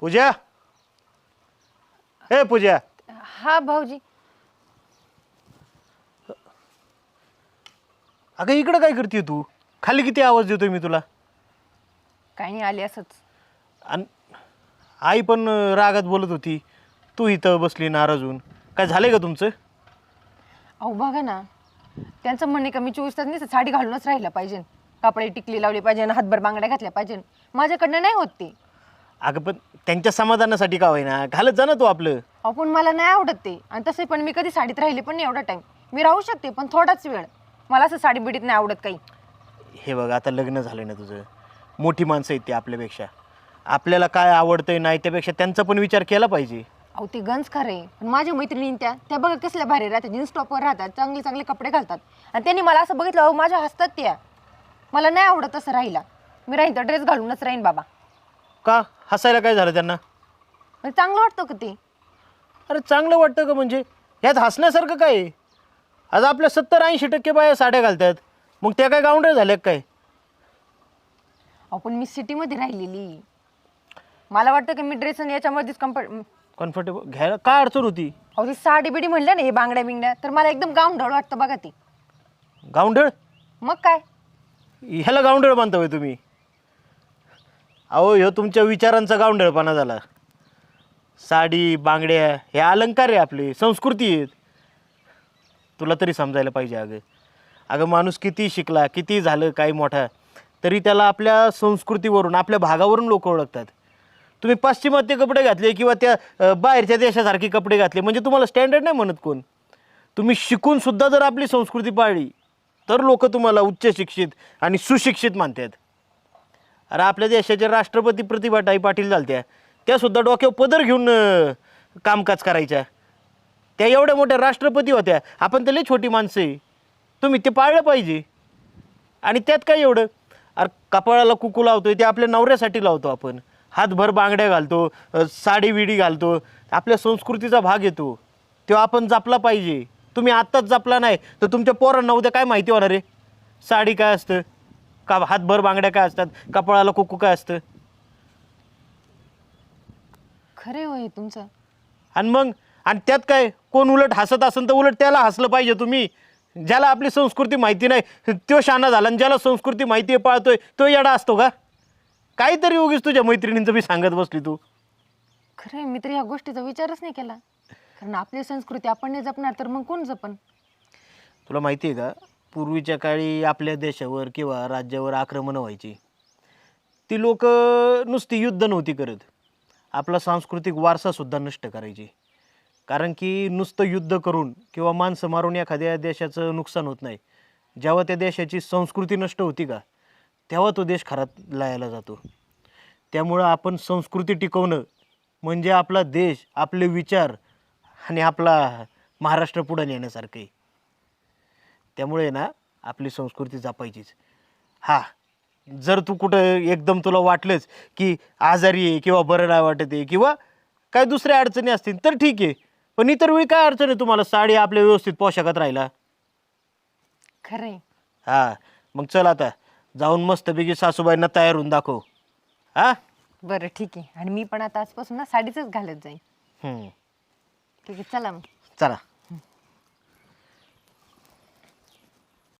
पूजा? हे पूजा. हा भाऊजी. अगं इकडं काय करते तू? खाली किती आवाज देतोय मी तुला? काही नाही आली असंच. आणि आई पण अं, रागात बोलत होती. तू इथं बसली नाराजून काय झालंय का तुमचं? अहो बघा ना. त्यांचं म्हणणे का मी चोवीस तास नाही साडी घालूनच राहिला पाहिजे. कापडे टिकली लावली पाहिजे हातभर बांगड्या घातल्या पाहिजे. माझ्याकडनं नाही होत ते. अगं पण त्यांच्या समाधानासाठी का होईना? घालत जा ना तू आपलं. अहो पण मला नाही आवडत ते. आणि तसे पण मी कधी साडीत राहिले पण नाही एवढा टाईम मी राहू शकते पण थोडाच वेळ. मला असं साडी बिडीत नाही आवडत काही. हे बघ आता लग्न झालं ना तुझं. मोठी माणसं आहेत ती आपल्यापेक्षा. आपल्याला काय आवडतंय नाही त्यापेक्षा त्यांचा पण विचार केला पाहिजे. अहो ते गंज खरे पण माझ्या मैत्रिणी त्या त्या बघा कसल्या भारी राहतात. जीन्स टॉपवर राहतात चांगले चांगले कपडे घालतात. आणि त्यांनी मला असं बघितलं अहो माझ्या हसतात त्या. मला नाही आवडत तसं राहिला मी राहीन तर ड्रेस घालूनच राहीन बाबा. का हसायला काय झालं त्यांना? म्हणजे चांगलं वाटतं का ते? अरे चांगलं वाटतं का म्हणजे? ह्यात हसण्यासारखं काय? आहे? आज आपल्या सत्तर ऐंशी टक्के बाया साड्या घालतात. मग त्या काय गावंडळ झाल्या का काय? अहो पण मी सिटीमध्ये राहिलेली. मला वाटतं की मी ड्रेस आणि याच्यामध्येच कम्फर्ट कम्फर्टेबल घ्यायला काय अडचण होती? अहो ती साडी बिडी म्हणलं ना हे बांगड्या बिंगड्या तर मला एकदम गाऊन ढळ वाटतं बघा ती. गावंडळ मग काय? ह्याला गावंडळ मानता होय तुम्ही. अहो ह्यो तुमच्या विचारांचा गावंढळपणा झाला. साडी बांगड्या हे अलंकार आहे आपले संस्कृती आहेत. तुला तरी समजायला पाहिजे अगं. अगं माणूस किती शिकला किती झालं काही मोठा तरी त्याला आपल्या संस्कृतीवरून आपल्या भागावरून लोक ओळखतात. तुम्ही पाश्चिमात्य कपडे घातले किंवा त्या अ, बाहेरच्या देशासारखे कपडे घातले म्हणजे तुम्हाला स्टँडर्ड नाही म्हणत कोण? तुम्ही शिकूनसुद्धा जर आपली संस्कृती पाळली तर लोक तुम्हाला उच्च शिक्षित आणि सुशिक्षित मानतात. अरे आपल्या देशाचे राष्ट्रपती प्रतिभाताई पाटील झालत्या. त्या सुद्धा डोक्यावर पदर घेऊन अं, कामकाज करायच्या. त्या एवढ्या मोठ्या राष्ट्रपती होत्या. आपण तर लई छोटी माणसं आहे. तुम्ही ते पाळलं पाहिजे. आणि त्यात काय एवढं? अरे कपाळाला कुकू लावतोय ते आपल्या नवऱ्यासाठी लावतो आपण. हातभर बांगड्या घालतो अ, साडी विडी घालतो. आपल्या संस्कृतीचा भाग येतो तो आपण जपला पाहिजे. तुम्ही आत्ताच जपला नाही तर तुमच्या पोरांना उद्या काय माहिती होणार आहे? साडी काय असतं? का हातभर बांगड्या काय असतात? कपाळाला कुकू काय असतं? खरे होय तुमचं. आणि मग आणि त्यात काय? कोण उलट हसत असेल तर उलट त्याला हसलं पाहिजे तुम्ही. ज्याला आपली संस्कृती माहिती नाही तो शाना झाला आणि ज्याला संस्कृती माहिती आहे पाळतोय तो येडा असतो का? काहीतरी उगीच तुझ्या मैत्रिणींचं बी सांगत बसली तू. खरे मी तर ह्या गोष्टीचा विचारच नाही केला. कारण आपली संस्कृती आपण नाही जपणार तर मग कोण जपन? तुला माहिती आहे का? पूर्वीच्या काळी आपल्या देशावर किंवा राज्यावर आक्रमणं व्हायची. ती लोक नुसती युद्ध नव्हती करत. आपला सांस्कृतिक वारसासुद्धा नष्ट करायची. कारण की नुसतं युद्ध करून किंवा माणसं मारून एखाद्या देशाचं नुकसान होत नाही. जेव्हा त्या देशाची संस्कृती नष्ट होती का तेव्हा तो देश खरात लायाला जातो. त्यामुळं आपण संस्कृती टिकवणं म्हणजे आपला देश आपले विचार आणि आपला महाराष्ट्र पुढे नेण्यासारखं आहे. त्यामुळे ना आपली संस्कृती जपायचीच. हा जर तू कुठं एकदम तुला वाटलंच की आजारी आहे किंवा बरं नाही वाटत आहे किंवा काय दुसऱ्या अडचणी असतील तर ठीक आहे. पण इतर वेळी काय अडचण आहे तुम्हाला? साडी आपल्या व्यवस्थित पोशाखात राहिला. खरे हा मग चल आता. जाऊन मस्तपैकी सासूबाईंना तयार होऊन दाखव. हा? बरं ठीक आहे. आणि मी पण आता आजपासून ना साडीच घालत जाईन. हम्म. ठीक आहे चला मग. चला.